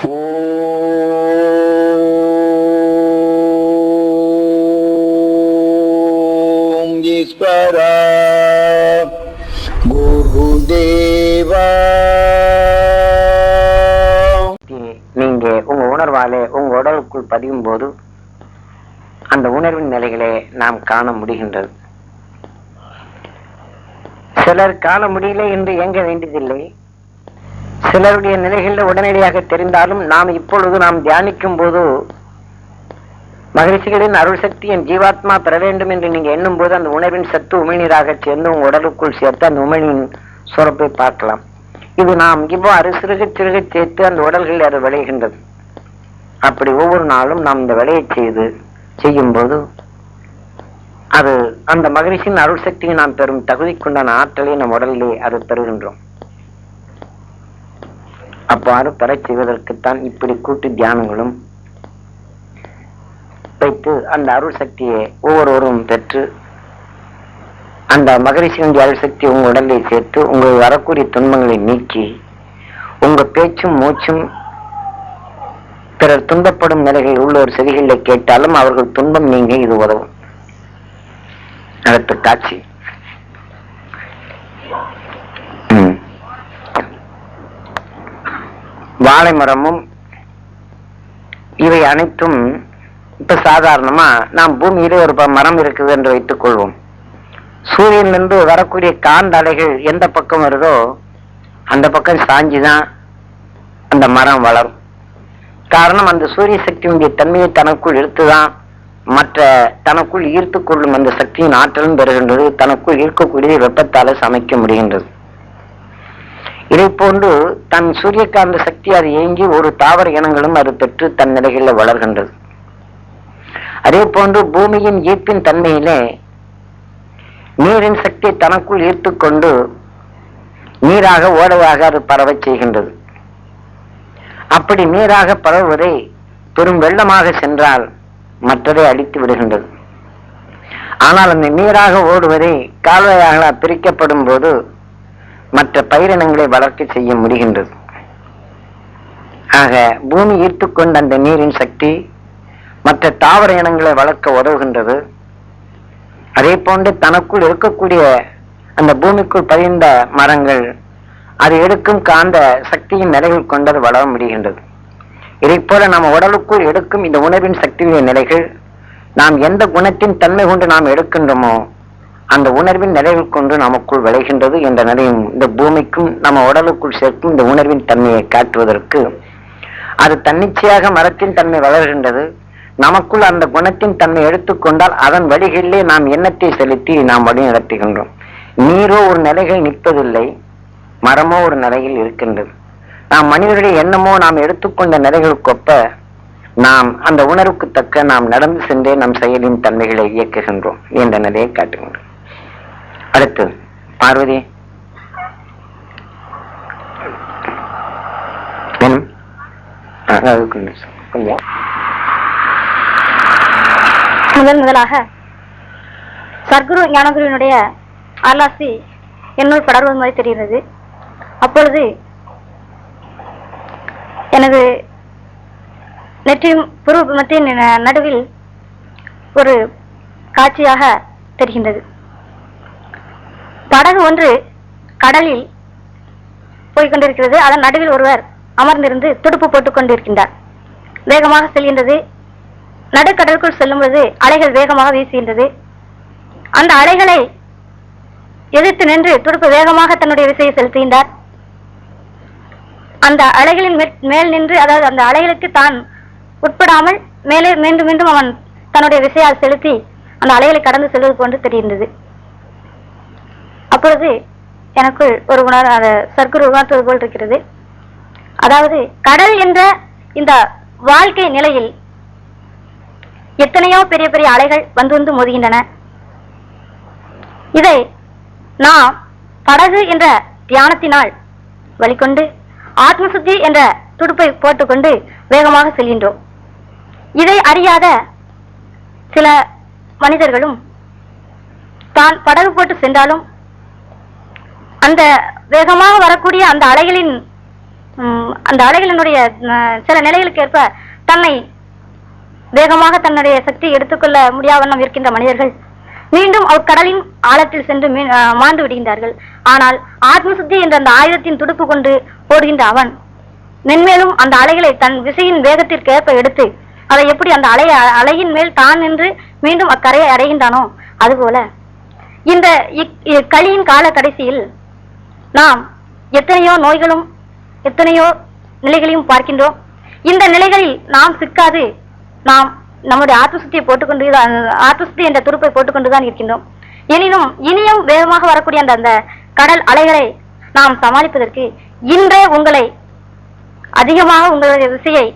ஓம் ஈஸ்வரா குருதேவா நீங்க உங்க உணர்வாலே உங்க உடலுக்குள் பதியும் போது அந்த உணர்வின் நிலைகளை நாம் காண முடிகின்றது. சிலர் காண முடியல என்று இயங்க வேண்டியதில்லை. சிலருடைய நிலைகளில் உடனடியாக தெரிந்தாலும் நாம் இப்பொழுது நாம் தியானிக்கும் போது மகிழ்ச்சிகளின் அருள் சக்தி என் ஜீவாத்மா பெற வேண்டும் என்று நீங்க எண்ணும் போது அந்த உணவின் சத்து உமிழ்நீராக சேர்ந்து உங்க உடலுக்குள் சேர்த்து அந்த உமிழின் சுரப்பை பார்க்கலாம். இது நாம் இவ்வாறு சிறுக சிறுக சேர்த்து அந்த உடல்களில் அது விளைகின்றது. அப்படி ஒவ்வொரு நாளும் நாம் இந்த விளையை செய்து செய்யும்போது அது அந்த மகிழ்ச்சியின் அருள் சக்தியை நாம் பெறும் தகுதிக்குண்டான ஆற்றலை நம் உடலிலே அது பெறுகின்றோம். அவ்வாறு பெறச் செய்வதற்குத்தான் இப்படி கூட்டு தியானங்களும் வைத்து அந்த அருள் சக்தியை ஒவ்வொருவரும் பெற்று அந்த மகரிஷியினுடைய அருள் சக்தி உங்க உடலை சேர்த்து உங்கள் வரக்கூடிய துன்பங்களை நீக்கி உங்க பேச்சும் மூச்சும் பிறர் துன்பப்படும் நிலைகள் ஒரு செவிகளில் கேட்டாலும் அவர்கள் துன்பம் நீங்க இது உதவும். அடுத்த காட்சி ம். வாழை மரமும் இவை அனைத்தும் இப்ப சாதாரணமா நாம் பூமியிலே ஒரு ப- மரம் இருக்குது என்று வைத்துக் கொள்வோம். சூரியனிலிருந்து வரக்கூடிய காந்த அலைகள் எந்த பக்கம் வருதோ அந்த பக்கம் சாஞ்சிதான் அந்த மரம் வளரும். காரணம் அந்த சூரிய சக்தியினுடைய தன்மையை தனக்குள் எடுத்துதான் மற்ற தனக்குள் ஈர்த்து கொள்ளும் அந்த சக்தியின் ஆற்றலும் பெறுகின்றது. தனக்குள் ஈர்க்கக்கூடிய வெப்பத்தால சமைக்க முடிகின்றது. இதை போன்று தன் சூரியகாந்த சக்தி அது இயங்கி ஒரு தாவர இனங்களும் அது பெற்று தன் நிலைகளில் வளர்கின்றது. அதே போன்று பூமியின் ஈர்ப்பின் தன்மையிலே நீரின் சக்தி தனக்குள் ஈர்த்து கொண்டு நீராக ஓடையாக அது பரவச் செய்கின்றது. அப்படி நீராக பரவுவதை பெரும் வெள்ளமாக சென்றால் மற்றதை அழித்து விடுகின்றது. ஆனால் அந்த நீராக ஓடுவதை கால்வாயாக பிரிக்கப்படும் போது மற்ற பயிரினங்களை வளர்க்க செய்ய முடிகின்றது. ஆக பூமி ஈர்த்துக்கொண்ட அந்த நீரின் சக்தி மற்ற தாவர இனங்களை வளர்க்க உதவுகின்றது. அதே போன்று தனக்குள் இருக்கக்கூடிய அந்த பூமிக்குள் பதிந்த மரங்கள் அது எடுக்கும் காந்த சக்தியின் நிலைகள் கொண்டது வளர முடிகின்றது. இதை போல நம்ம உடலுக்குள் எடுக்கும் இந்த உணவின் சக்தியின் நிலைகள் நாம் எந்த குணத்தின் தன்மை கொண்டு நாம் எடுக்கின்றோமோ அந்த உணர்வின் நிலைகள் கொண்டு நமக்குள் விளைகின்றது என்ற நிலையும் இந்த பூமிக்கும் நம்ம உடலுக்குள் சேர்க்கும் இந்த உணர்வின் தன்மையை காட்டுவதற்கு அது தன்னிச்சையாக மரத்தின் தன்மை வளர்கின்றது. நமக்குள் அந்த குணத்தின் தன்மை எடுத்துக்கொண்டால் அதன் வழிகளிலே நாம் எண்ணத்தை செலுத்தி நாம் வழி நடத்துகின்றோம். நீரோ ஒரு நிலைகள் நிற்பதில்லை மரமோ ஒரு நிலையில் இருக்கின்றது. நாம் மனிதர்களுடைய எண்ணமோ நாம் எடுத்துக்கொண்ட நிலைகளுக்கொப்ப நாம் அந்த உணர்வுக்கு தக்க நாம் நடந்து சென்றே நம் செயலின் தன்மைகளை இயக்குகின்றோம் என்ற நிலையை காட்டுகின்றோம். அடுத்து பார்வதி. முதல் முதலாக சர்க்குரு ஞானகுருவினுடைய ஆலாசி என்னுள் படர்வது மாதிரி தெரிகிறது. அப்பொழுது எனது நெற்றியும் புருவ மத்திய நடுவில் ஒரு காட்சியாக தெரிகின்றது. படகு ஒன்று கடலில் போய்கொண்டிருக்கிறது அதன் நடுவில் ஒருவர் அமர்ந்திருந்து துடுப்பு போட்டுக் கொண்டிருக்கின்றார். வேகமாக செல்கின்றது. நடுக்கடலுக்குள் செல்லும்போது அலைகள் வேகமாக வீசுகின்றது. அந்த அலைகளை எதிர்த்து நின்று துடுப்பு வேகமாக தன்னுடைய விசையை செலுத்துகின்றார். அந்த அலைகளின் மேல் நின்று அதாவது அந்த அலைகளுக்கு தான் உட்படாமல் மேலே மீண்டும் மீண்டும் அவன் தன்னுடைய விசையால் செலுத்தி அந்த அலைகளை கடந்து செல்வது போன்று தெரிகின்றது. அப்பொழுது எனக்குள் ஒரு உணர் அந்த சர்க்குரு உணர்த்துவது போல் இருக்கிறது. அதாவது கடல் என்ற இந்த வாழ்க்கை நிலையில் எத்தனையோ பெரிய பெரிய அலைகள் வந்து வந்து மோதுகின்றன. இதை நாம் படகு என்ற தியானத்தினால் வழிகொண்டு ஆத்மசுத்தி என்ற துடுப்பை போட்டுக்கொண்டு வேகமாக செல்கின்றோம். இதை அறியாத சில மனிதர்களும் தான் படகு போட்டு சென்றாலும் அந்த வேகமாக வரக்கூடிய அந்த அலைகளின் அந்த அலைகளினுடைய சில நிலைகளுக்கு ஏற்ப தன்னை வேகமாக தன்னுடைய சக்தியை எடுத்துக்கொள்ள முடியாவண்ணம் இருக்கின்ற மனிதர்கள் மீண்டும் அவர் கடலின் ஆழத்தில் சென்று மீ- மாண்டு விடுகின்றார்கள். ஆனால் ஆத்மசுத்தி என்ற அந்த ஆயுதத்தின் துடுப்பு கொண்டு ஓடுகின்ற அவன் மென்மேலும் அந்த அலைகளை தன் விசையின் வேகத்திற்கு ஏற்ப எடுத்து அதை எப்படி அந்த அலை அலையின் மேல் தான் நின்று மீண்டும் அக்கரையை அடைகின்றானோ அதுபோல இந்த இக்- இ- கலியின் கால கடைசியில் நாம் எத்தனையோ நோய்களும் எத்தனையோ நிலைகளையும் பார்க்கின்றோம். இந்த நிலைகளில் நாம் சிக்காது. நாம் நம்முடைய ஆத்மசுத்தியை போட்டுக்கொண்டு தான் ஆத்மசுத்தி என்ற துருப்பை போட்டுக்கொண்டுதான் இருக்கின்றோம். எனினும் இனியும் வேகமாக வரக்கூடிய அந்த அந்த கடல் அலைகளை நாம் சமாளிப்பதற்கு இன்றே உங்களை அதிகமாக உங்களுடைய விசையை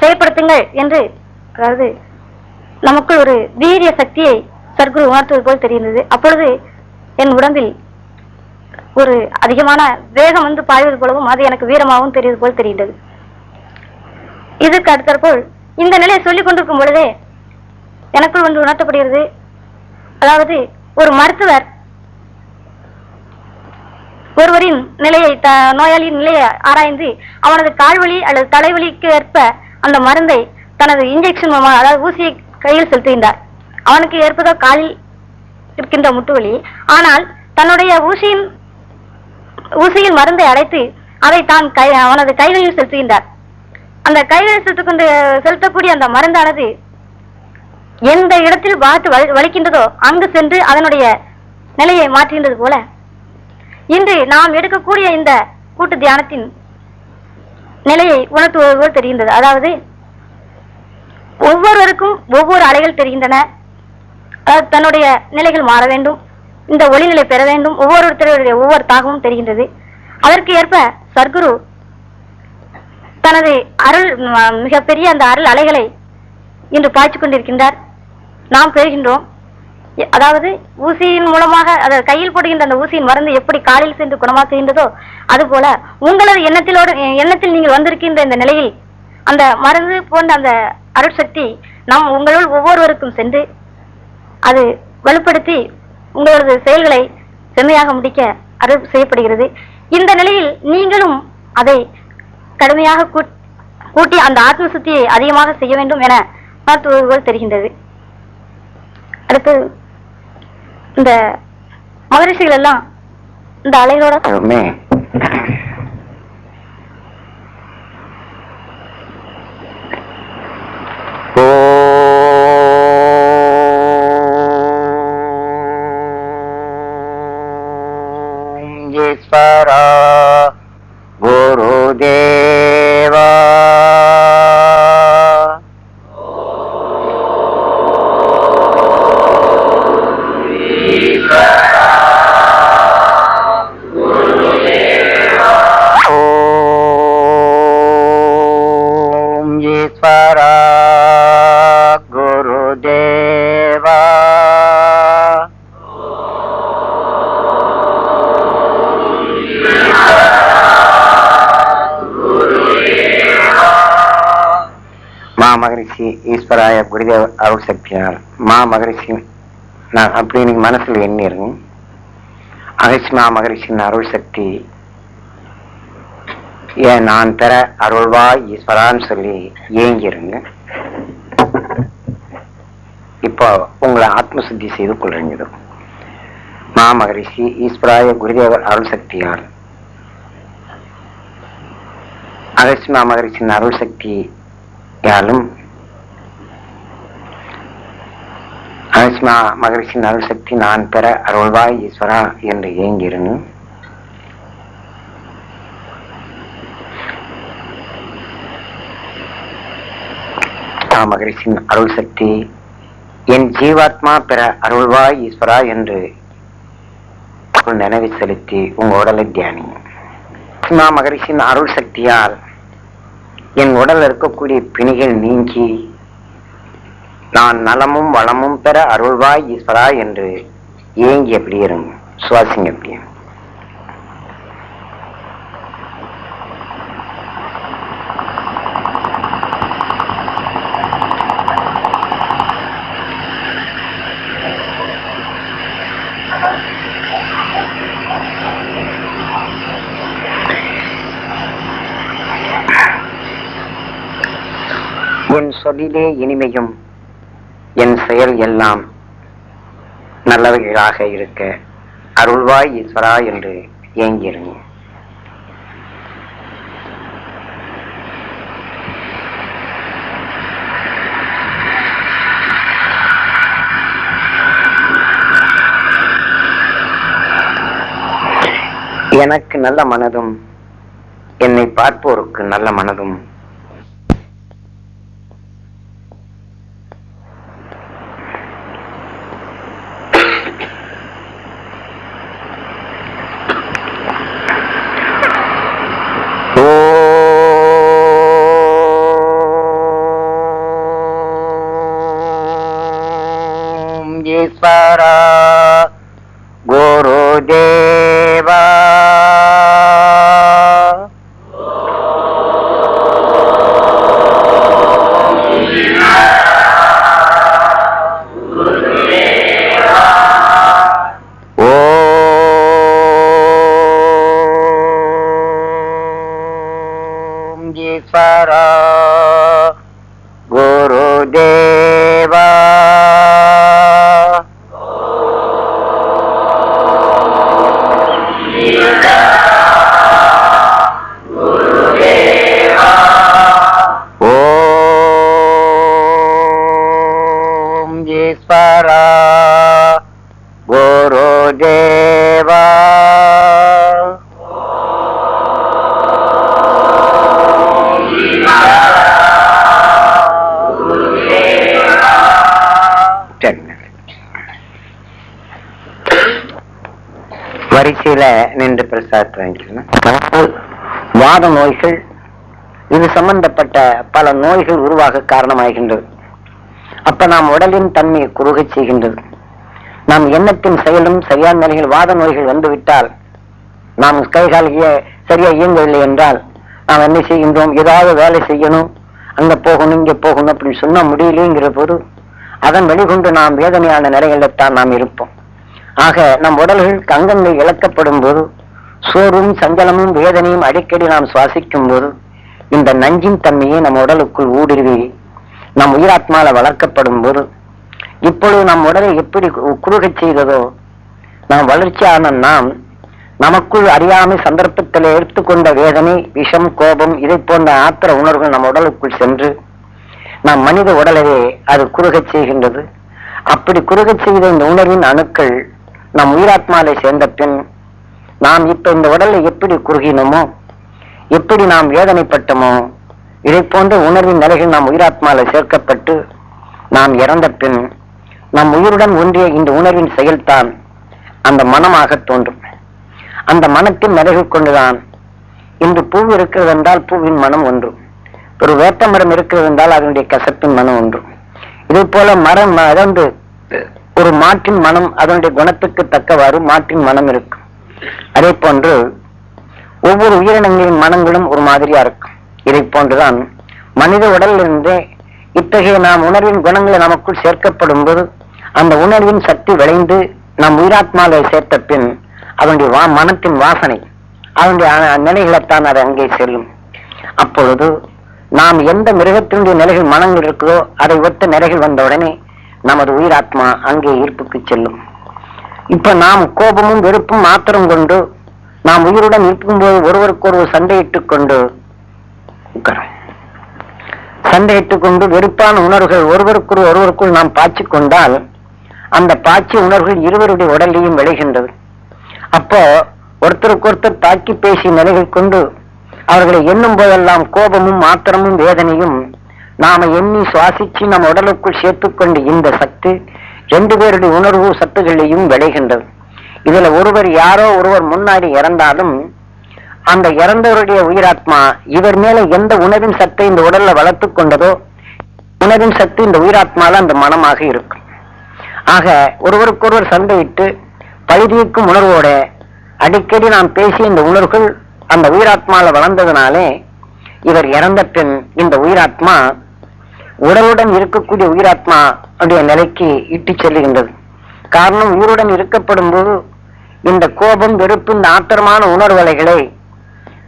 செயல்படுத்துங்கள் என்று அதாவது நமக்குள் ஒரு வீரிய சக்தியை சர்க்குரு உணர்த்துவது போல் தெரிந்தது அப்பொழுது என் உடம்பில் ஒரு அதிகமான வேகம் வந்து பாய்வது போலவும் அது எனக்கு வீரமாகவும் தெரிவது போல் தெரிகின்றது. இதுக்கு அடுத்தற்போல் இந்த நிலையை சொல்லிக் கொண்டிருக்கும் பொழுதே எனக்குள் வந்து உணர்த்தப்படுகிறது. அதாவது ஒரு மருத்துவர் ஒருவரின் நிலையை த- நோயாளியின் நிலையை ஆராய்ந்து அவனது கால்வலி அல்லது தலைவலிக்கு ஏற்ப அந்த மருந்தை தனது இன்ஜெக்ஷன் மூலமாக அதாவது ஊசியை கையில் செலுத்துகின்றார். அவனுக்கு ஏற்பதோ காலில் இருக்கின்ற முட்டுவலி. ஆனால் தன்னுடைய ஊசியின் ஊசியில் மருந்தை அடைத்து அதை தான் கை அவனது கைகளில் செலுத்துகின்றார். அந்த கைகளில் செலுத்திக் கொண்டு செலுத்தக்கூடிய அந்த மருந்தானது எந்த இடத்தில் பார்த்து வலி- வலிக்கின்றதோ அங்கு சென்று அதனுடைய நிலையை மாற்றுகின்றது போல. இன்று நாம் எடுக்கக்கூடிய இந்த கூட்டு தியானத்தின் நிலையை உணர்த்துவது போல் தெரிகின்றது. அதாவது ஒவ்வொருவருக்கும் ஒவ்வொரு அலைகள் தெரிகின்றன. தன்னுடைய நிலைகள் மாற வேண்டும். இந்த ஒளிநிலை பெற வேண்டும். ஒவ்வொருத்தருடைய ஒவ்வொரு தாகமும் தெரிகின்றது. அதற்கு ஏற்ப சர்க்குரு தனது அருள் மிகப்பெரிய அந்த அருள் அலைகளை இன்று பாய்ச்சி கொண்டிருக்கின்றார். நாம் பெறுகின்றோம். அதாவது ஊசியின் மூலமாக அதாவது கையில் போடுகின்ற அந்த ஊசியின் மருந்து எப்படி காலில் சென்று குணமாக்குகின்றதோ அதுபோல உங்களது எண்ணத்திலோடு எண்ணத்தில் நீங்கள் வந்திருக்கின்ற இந்த நிலையில் அந்த மருந்து போன்ற அந்த அருட்சக்தி நாம் உங்களுள் ஒவ்வொருவருக்கும் சென்று அது வலுப்படுத்தி உங்களது செயல்களை செம்மையாக முடிக்க அருள் செய்யப்படுகிறது. இந்த நிலையில் நீங்களும் அதை கடுமையாக கூட்டி அந்த ஆத்ம சுத்தியை அதிகமாக செய்ய வேண்டும் என மருத்துவர்கள் தெரிகின்றது. அடுத்து இந்த மகரிஷிகள் எல்லாம் இந்த அலைகளோட ஈஸ்வராய குருதேவ அருள் சக்தியால் மா மகரிஷி நான் அப்படி நீங்கள் மனசில் எண்ணிருங்க அகசிமா மகரிஷின் அருள் சக்தி ஏன் நான் பெற அருள்வா ஈஸ்வரான்னு சொல்லி ஏங்கிருங்க. இப்போ உங்களை ஆத்மசுத்தி செய்து கொள்றீங்க மா மகரிஷி ஈஸ்வராய குருதேவர் அருள் சக்தியால் அகசிமா மகரிஷின் அருள் சக்தியாலும் அகசிமா மகரிஷின் அருள் சக்தி நான் பெற அருள்வாய் ஈஸ்வரா என்று ஏங்கிருங்க மகரிஷின் அருள் சக்தி என் ஜீவாத்மா பெற அருள்வாய் ஈஸ்வரா என்று நினைவு நினைவை செலுத்தி உங்க உடலை தியானி ஆத்மா மகரிஷின் அருள் சக்தியால் என் உடல் இருக்கக்கூடிய பிணிகள் நீங்கி நான் நலமும் வளமும் பெற அருள்வாய் ஈஸ்வரா என்று ஏங்கி எப்படி இருங்க? சுவாசிங்க அப்படியே சொல்லிலே இனிமையும் என் செயல் எல்லாம் நல்லவைகளாக இருக்க அருள்வாய் ஈஸ்வரா என்று ஏங்கியிருந்தேன் எனக்கு நல்ல மனதும் என்னை பார்ப்போருக்கு நல்ல மனதும் வாங்கிக்கலாம் வாத நோய்கள் இது சம்பந்தப்பட்ட பல நோய்கள் உருவாக காரணமாகின்றது. அப்ப நாம் உடலின் தன்மையை குறுகச் செய்கின்றது. நாம் எண்ணத்தின் செயலும் சரியான நிலையில் வாத நோய்கள் வந்துவிட்டால் நாம் கைகால் சரியா இயங்கவில்லை என்றால் நாம் என்ன செய்கின்றோம்? ஏதாவது வேலை செய்யணும் அங்க போகணும் இங்க போகணும் அப்படின்னு சொன்னா முடியலைங்கிற போது அதன் வெளிகொண்டு நாம் வேதனையான நிலைகளில் தான் நாம் இருப்போம். ஆக நம் உடல்கள் அங்கங்கள் இழக்கப்படும் போது சோர்வும் சஞ்சலமும் வேதனையும் அடிக்கடி நாம் சுவாசிக்கும் போது இந்த நஞ்சின் தன்மையை நம் உடலுக்குள் ஊடுருவி நம் உயிராத்மால வளர்க்கப்படும் போது இப்பொழுது நம் உடலை எப்படி கு- குறுகச் செய்ததோ நாம் வளர்ச்சியான நாம் நமக்குள் அறியாமை சந்தர்ப்பத்தில் எடுத்துக்கொண்ட வேதனை விஷம் கோபம் இதை போன்ற ஆத்திர உணர்வுகள் நம் உடலுக்குள் சென்று நம் மனித உடலவே அது குறுகச் செய்கின்றது. அப்படி குறுகச் செய்த இந்த உணர்வின் அணுக்கள் நம் உயிராத்மாவை சேர்ந்த பின் நாம் இப்ப இந்த உடலை எப்படி குறுகினோமோ எப்படி நாம் வேதனைப்பட்டோமோ இதை போன்ற உணர்வின் நிலைகள் நாம் உயிராத்மால சேர்க்கப்பட்டு நாம் இறந்த பின் நம் உயிருடன் ஒன்றிய இந்த உணர்வின் செயல்தான் அந்த மனமாக தோன்றும். அந்த மனத்தின் நிலைகள் கொண்டுதான் இன்று பூ இருக்கிறது என்றால் பூவின் மனம் ஒன்று. ஒரு வேட்ட மரம் இருக்கிறது என்றால் அதனுடைய கசப்பின் மனம் ஒன்று. இதே போல மரம் அதாவது ஒரு மாட்டின் மனம் அதனுடைய குணத்துக்கு தக்கவாறு மாட்டின் மனம் இருக்கும். அதே போன்று ஒவ்வொரு உயிரினங்களின் மனங்களும் ஒரு மாதிரியா இருக்கும். இதை போன்றுதான் மனித உடலிலிருந்தே இத்தகைய நாம் உணர்வின் குணங்களை நமக்குள் சேர்க்கப்படும் போது அந்த உணர்வின் சக்தி விளைந்து நம் உயிராத்மாவை சேர்த்த பின் அவனுடைய வா மனத்தின் வாசனை அவனுடைய நிலைகளைத்தான் அது அங்கே செல்லும். அப்பொழுது நாம் எந்த மிருகத்தினுடைய நிலைகள் மனங்கள் இருக்குதோ அதை ஒத்த நிலைகள் வந்தவுடனே நமது உயிராத்மா அங்கே ஈர்ப்புக்கு செல்லும். இப்ப நாம் கோபமும் வெறுப்பும் மாத்திரம் கொண்டு நாம் உயிருடன் இருக்கும்போது ஒருவருக்கொருவர் சண்டையிட்டுக் கொண்டு சண்டையிட்டுக் கொண்டு வெறுப்பான உணர்வுகள் ஒருவருக்குள் ஒருவருக்குள் நாம் பாய்ச்சிக் கொண்டால் அந்த பாய்ச்சி உணர்வுகள் இருவருடைய உடலையும் விளைகின்றது. அப்போ ஒருத்தருக்கொருத்தர் தாக்கி பேசி நிலைகள் கொண்டு அவர்களை எண்ணும் போதெல்லாம் கோபமும் மாத்திரமும் வேதனையும் நாம எண்ணி சுவாசிச்சு நம் உடலுக்குள் சேர்த்துக்கொண்டு இந்த சக்தி ரெண்டு பேருடைய உணர்வு சத்துகளையும் விளைகின்றது. இதுல ஒருவர் யாரோ ஒருவர் முன்னாடி இறந்தாலும் அந்த இறந்தவருடைய உயிராத்மா இவர் மேல எந்த உணவின் சத்தை இந்த உடல்ல வளர்த்து கொண்டதோ உணவின் சத்து இந்த உயிராத்மால அந்த மனமாக இருக்கும். ஆக ஒருவருக்கொருவர் சண்டையிட்டு பழுதிக்கும் உணர்வோட அடிக்கடி நாம் பேசிய இந்த உணர்வுகள் அந்த உயிராத்மால வளர்ந்ததுனாலே இவர் இறந்த பின் இந்த உயிராத்மா உடலுடன் இருக்கக்கூடிய உயிராத்மா உடைய நிலைக்கு இட்டு செல்லுகின்றது. காரணம் உயிருடன் இருக்கப்படும் போது இந்த கோபம் வெறுப்பு இந்த ஆத்திரமான உணர்வலைகளை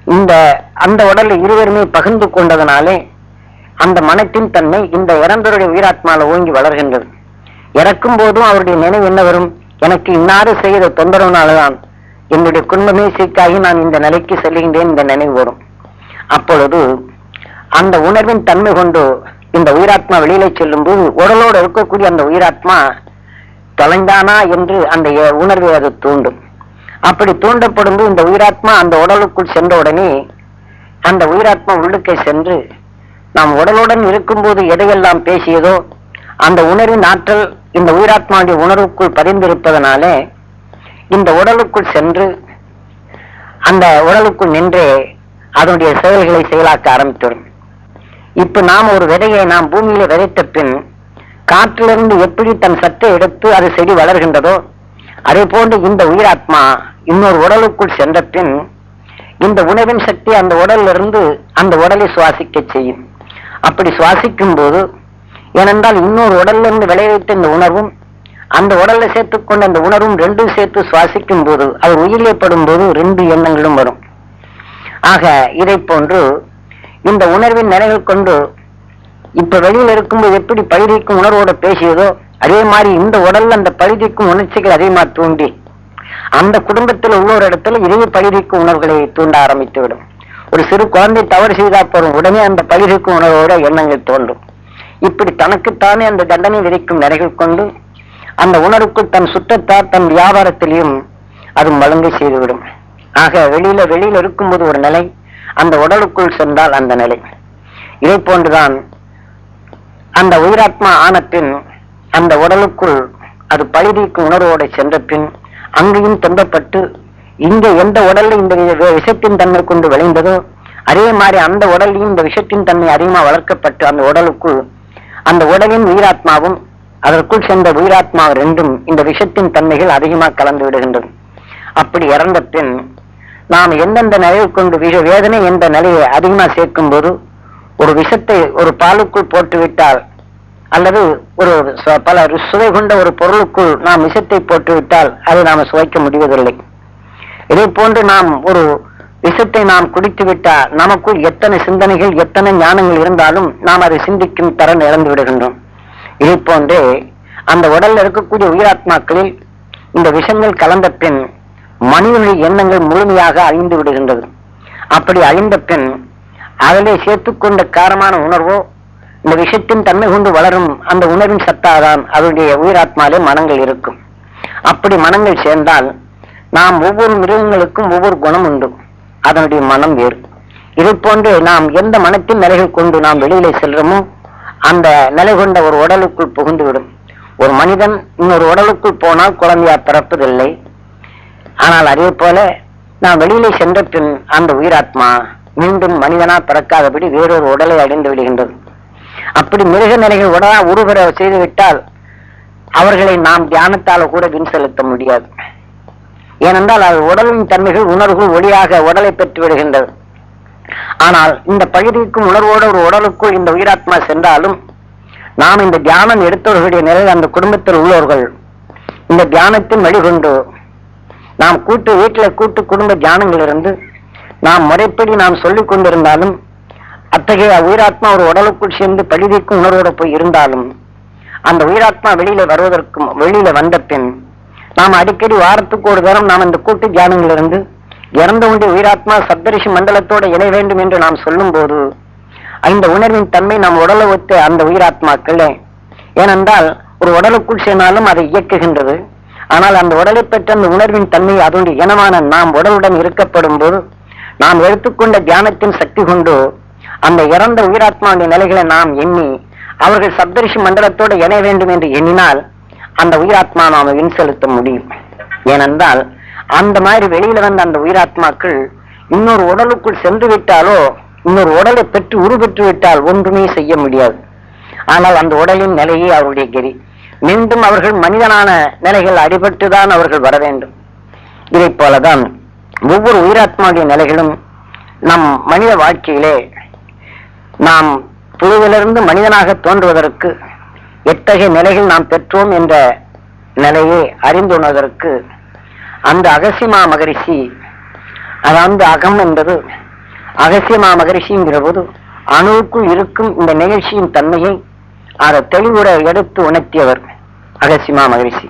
இந்த அந்த உடலில் இருவருமே பகிர்ந்து கொண்டதனாலே அந்த மனத்தின் தன்மை இந்த இறந்தவருடைய உயிராத்மால ஓங்கி வளர்கின்றது. இறக்கும் போதும் அவருடைய நினைவு என்ன வரும்? எனக்கு இன்னாறு செய்த தொந்தரவுனாலதான் என்னுடைய குடும்பமே சீக்காகி நான் இந்த நிலைக்கு செல்கின்றேன் இந்த நினைவு வரும். அப்பொழுது அந்த உணர்வின் தன்மை கொண்டு இந்த உயிராத்மா வெளியில செல்லும் போது உடலோடு இருக்கக்கூடிய அந்த உயிராத்மா தொலைந்தானா என்று அந்த உணர்வை அது தூண்டும். அப்படி தூண்டப்படும் போது இந்த உயிராத்மா அந்த உடலுக்குள் சென்ற உடனே அந்த உயிராத்மா உள்ளுக்கே சென்று நாம் உடலுடன் இருக்கும்போது எதையெல்லாம் பேசியதோ அந்த உணர்வின் ஆற்றல் இந்த உயிராத்மாவுடைய உணர்வுக்குள் பதிந்திருப்பதனாலே இந்த உடலுக்குள் சென்று அந்த உடலுக்குள் நின்றே அதனுடைய செயல்களை செயலாக்க ஆரம்பித்துவிடும். இப்ப நாம் ஒரு விதையை நாம் பூமியில விதைத்த பின் காற்றிலிருந்து எப்படி தன் சத்தை எடுத்து அது செடி வளர்கின்றதோ அதே போன்று இந்த உயிராத்மா இன்னொரு உடலுக்குள் சென்ற பின் இந்த உணவின் சக்தி அந்த உடலிலிருந்து அந்த உடலை சுவாசிக்க செய்யும். அப்படி சுவாசிக்கும் போது ஏனென்றால் இன்னொரு உடலிலிருந்து விளைவித்த இந்த உணர்வும் அந்த உடல்ல சேர்த்துக்கொண்ட அந்த உணர்வும் ரெண்டும் சேர்த்து சுவாசிக்கும் போது அது உயிரிழப்படும் போது ரெண்டு எண்ணங்களும் வரும். ஆக இதை போன்று இந்த உணர்வின் நினைவில் கொண்டு இப்ப வெளியில இருக்கும்போது எப்படி பழுதிக்கும் உணர்வோட பேசியதோ அதே மாதிரி இந்த உடல்ல அந்த பழுதிக்கும் உணர்ச்சிகள் அதிகமா தூண்டி அந்த குடும்பத்தில் உள்ள ஒரு இடத்துல இதே பழுதிக்கும் உணர்வுகளை தூண்ட ஆரம்பித்து விடும் ஒரு சிறு குழந்தை தவறு செய்தா போறோம் உடனே அந்த பழுதிக்கும் உணர்வோட எண்ணங்கள் தோன்றும். இப்படி தனக்குத்தானே அந்த தண்டனை விதிக்கும் நிலைகள் கொண்டு அந்த உணர்வுக்குள் தன் சுற்றத்தார் தன் வியாபாரத்திலையும் அது மழுங்கை செய்துவிடும். ஆக வெளியில வெளியில இருக்கும்போது ஒரு நிலை அந்த உடலுக்குள் சென்றால் அந்த நிலை. இதை போன்றுதான் அந்த உயிராத்மா ஆன பின் அந்த உடலுக்குள் அது பழுதிக்கும் உணர்வோடு சென்ற பின் அங்கேயும் துன்பப்பட்டு இங்கே எந்த உடல்ல இந்த விஷத்தின் தன்மை கொண்டு விளைந்ததோ அதே மாதிரி அந்த உடலையும் இந்த விஷத்தின் தன்மை அதிகமா வளர்க்கப்பட்டு அந்த உடலுக்குள் அந்த உடலின் உயிராத்மாவும் அதற்குள் சென்ற உயிராத்மா ரெண்டும் இந்த விஷத்தின் தன்மைகள் அதிகமாக கலந்து விடுகின்றது. அப்படி இறந்த பின் நாம் எந்தெந்த நிலையை கொண்டு விஷ வேதனை என்ற நிலையை அதிகமாக சேர்க்கும் போது ஒரு விஷத்தை ஒரு பாலுக்குள் போட்டுவிட்டால் அல்லது ஒரு பல சுவை கொண்ட ஒரு பொருளுக்குள் நாம் விஷத்தை போட்டுவிட்டால் அதை நாம் சுவைக்க முடிவதில்லை. இதே போன்று நாம் ஒரு விஷத்தை நாம் குடித்து விட்டால் நமக்குள் எத்தனை சிந்தனைகள் எத்தனை ஞானங்கள் இருந்தாலும் நாம் அதை சிந்திக்கும் தரம் இழந்து விடுகின்றோம். இதே போன்றே அந்த உடல்ல இருக்கக்கூடிய உயிராத்மாக்களில் இந்த விஷங்கள் கலந்த பின் மனிதனுடைய எண்ணங்கள் முழுமையாக அழிந்து விடுகின்றது. அப்படி அழிந்த பின் அதிலே சேர்த்துக்கொண்ட காரமான உணர்வோ இந்த விஷயத்தின் தன்மை கொண்டு வளரும் அந்த உணர்வின் சத்தாதான் அதனுடைய உயிராத்மாலே மனங்கள் இருக்கும். அப்படி மனங்கள் சேர்ந்தால் நாம் ஒவ்வொரு மிருகங்களுக்கும் ஒவ்வொரு குணம் உண்டு. அதனுடைய மனம் வேறு. இதை போன்று நாம் எந்த மனத்தின் நிலைகள் கொண்டு நாம் வெளியிலே செல்றோமோ அந்த நிலை கொண்ட ஒரு உடலுக்குள் புகுந்துவிடும். ஒரு மனிதன் இன்னொரு உடலுக்குள் போனால் குழந்தையா பிறப்பதில்லை. ஆனால் அதே போல நாம் வெளியிலே சென்ற பின் அந்த உயிராத்மா மீண்டும் மனிதனா பிறக்காதபடி வேறொரு உடலை அடைந்து விடுகின்றது. அப்படி மிருக நிலைகள் உடலா உருவர செய்துவிட்டால் அவர்களை நாம் தியானத்தால கூட வின் செலுத்த முடியாது. ஏனென்றால் அது உடலின் தன்மைகள் உணர்வு ஒளியாக உடலை பெற்று விடுகின்றது. ஆனால் இந்த பகுதிக்கும் உணர்வோடு ஒரு உடலுக்குள் இந்த உயிராத்மா சென்றாலும் நாம் இந்த தியானம் எடுத்தவர்களுடைய நிலையில் அந்த குடும்பத்தில் உள்ளவர்கள் இந்த தியானத்தின் வழிகொண்டு நாம் கூட்டு வீட்டில் கூட்டு குடும்ப தியானங்கள் இருந்து நாம் முறைப்படி நாம் சொல்லிக் கொண்டிருந்தாலும் அத்தகைய உயிராத்மா ஒரு உடலுக்குள் சேர்ந்து பழுதிக்கும் உணர்வோடு போய் இருந்தாலும் அந்த உயிராத்மா வெளியில வருவதற்கும் வெளியில வந்த பின் நாம் அடிக்கடி வாரத்துக்கு ஒரு தரம் நாம் இந்த கூட்டு தியானங்கள் இருந்து உண்டு உயிராத்மா சப்தரிஷி மண்டலத்தோடு இணை வேண்டும் என்று நாம் சொல்லும் போது அந்த உணர்வின் தன்மை நாம் உடலை ஒத்து அந்த உயிராத்மாக்களே. ஏனென்றால் ஒரு உடலுக்குள் சேர்ந்தாலும் அதை இயக்குகின்றது. ஆனால் அந்த உடலை பெற்ற அந்த உணர்வின் தன்மை அதனுடைய இனமான நாம் உடலுடன் இருக்கப்படும் போது நாம் எடுத்துக்கொண்ட தியானத்தின் சக்தி கொண்டு அந்த இறந்த உயிராத்மாவுடைய நிலைகளை நாம் எண்ணி அவர்கள் சப்தரிஷி மண்டலத்தோடு இணைய வேண்டும் என்று எண்ணினால் அந்த உயிராத்மா நாம வின் செலுத்த முடியும். ஏனென்றால் அந்த மாதிரி வெளியில வந்த அந்த உயிராத்மாக்கள் இன்னொரு உடலுக்குள் சென்று விட்டாலோ இன்னொரு உடலை பெற்று உருபெற்று விட்டால் ஒன்றுமே செய்ய முடியாது. ஆனால் அந்த உடலின் நிலையே அவருடைய கெரி மீண்டும் அவர்கள் மனிதனான நிலைகள் அடிபட்டுதான் அவர்கள் வர வேண்டும். இதைப் போலதான் ஒவ்வொரு உயிராத்மாவுடைய நிலைகளும் நம் மனித வாழ்க்கையிலே நாம் புழுவிலிருந்து மனிதனாக தோன்றுவதற்கு எத்தகைய நிலைகள் நாம் பெற்றோம் என்ற நிலையை அறிந்துணர்வதற்கு அந்த அகசிமா மகரிஷி அதாவது அகம் என்பது அகசியமா மகரிஷிங்கிற போது அணுவுக்குள் இருக்கும் இந்த நிகழ்ச்சியின் தன்மையை அதை தெளிவுட எடுத்து உணர்த்தியவர். அகசிமா மகிழ்ச்சி